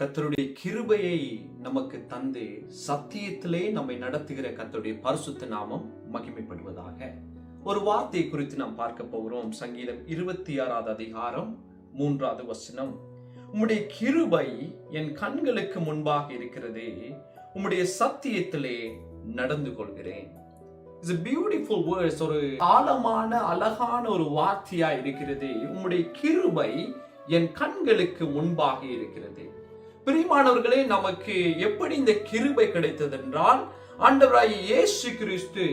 கத்தருடைய கிருபையை நமக்கு தந்து சத்தியத்திலே நம்மை நடத்துகிற கத்தருடைய பரிசுத்த நாமம் மகிமைப்படுவதாக ஒரு வார்த்தை குறித்து நாம் பார்க்க போகிறோம். சங்கீதம் இருபத்தி ஆறாவது அதிகாரம் மூன்றாவது வசனம். உம்முடைய கிருபை என் கண்களுக்கு முன்பாக இருக்கிறது உம்முடைய சத்தியத்திலே நடந்து கொள்கிறேன். இட்ஸ் பியூட்டிஃபுல் வேர்ட்ஸ் ஒரு ஆழமான அழகான ஒரு வார்த்தையா இருக்கிறது. உம்முடைய கிருபை என் கண்களுக்கு முன்பாக இருக்கிறது. பிரிமானவர்களே நமக்கு எப்படி இந்த கிருபை கிடைத்தது என்றால் ஆண்டவராய் இயேசு கிறிஸ்து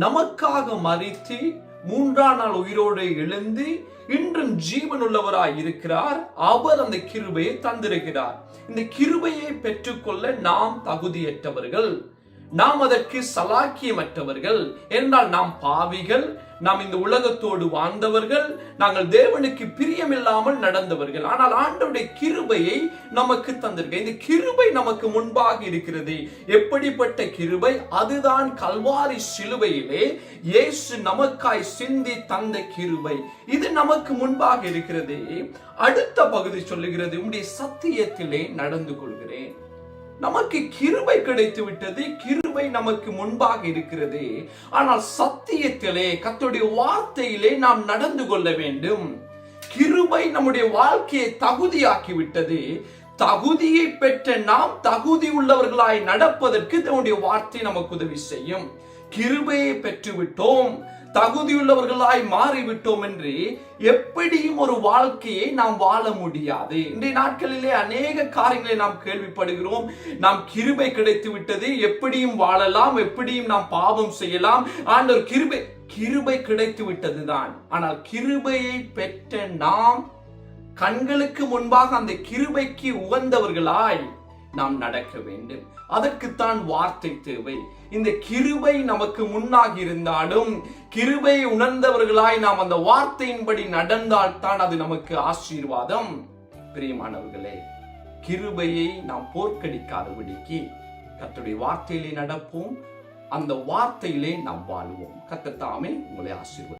நமக்காக மறித்து மூன்றாம் நாள் உயிரோடு எழுந்து இன்றும் ஜீவனுள்ளவராய் இருக்கிறார். அவர் அந்த கிருபையை தந்திருக்கிறார். இந்த கிருபையை பெற்றுக்கொள்ள நாம் தகுதியற்றவர்கள். நாம் அதற்கு சலாக்கியமற்றவர்கள். என்றால் நாம் பாவிகள் நாம் இந்த உலகத்தோடு வாழ்ந்தவர்கள் நாங்கள் தேவனுக்கு பிரியமில்லாமல் நடந்தவர்கள். ஆனால் ஆண்டவருடைய கிருபையை நமக்கு தந்திருக்க இந்த கிருபை நமக்கு முன்பாக இருக்கிறது. எப்படிப்பட்ட கிருபை? அதுதான் கல்வாரி சிலுவையிலே இயேசு நமக்காய் சிந்தி தந்த கிருபை. இது நமக்கு முன்பாக இருக்கிறது. அடுத்த பகுதி சொல்லுகிறது உடைய சத்தியத்திலே நடந்து கொள்கிறேன். நமக்கு கிருபை கிடைத்து விட்டது கிருபை நமக்கு முன்பாக இருக்கிறது. ஆனால் சத்தியத்திலே கர்த்தருடைய வார்த்தையிலே நாம் நடந்து கொள்ள வேண்டும். கிருபை நம்முடைய வாழ்க்கையை தகுதியாக்கி விட்டது. தகுதியை பெற்ற நாம் தகுதி உள்ளவர்களாய் நடப்பதற்கு தன்னுடைய வார்த்தை நமக்கு உதவி செய்யும். கிருபையை பெற்றுவிட்டோம் தகுதியுள்ளவர்களாய் மாறிவிட்டோம் என்று எப்படியும் ஒரு வாழ்க்கையை நாம் வாழ முடியாது. இன்றைய நாட்களிலே அநேக காரியங்களை நாம் கேள்விப்படுகிறோம். நாம் கிருபை கிடைத்து விட்டது எப்படியும் வாழலாம் எப்படியும் நாம் பாவம் செய்யலாம். ஆண்டவர் கிருபை கிருபை கிடைத்து விட்டதுதான் ஆனால் கிருபையை பெற்ற நாம் கண்களுக்கு முன்பாக அந்த கிருபைக்கு உகந்தவர்களாய் நாம் நடக்க வேண்டும். அதற்குத்தான் வார்த்தை தேவை. இந்த கிருபை நமக்கு முன்னாகி இருந்தாலும் கிருபை உணர்ந்தவர்களாய் நாம் அந்த வார்த்தையின்படி நடந்தால் தான் அது நமக்கு ஆசீர்வாதம். பிரியமானவர்களே கிருபையை நாம் போர்க்கடிக்காதபடிக்கு கத்துடைய வார்த்தையிலே நடப்போம். அந்த வார்த்தையிலே நாம் வாழ்வோம். கத்தத்தாமே உங்களை ஆசீர்வதி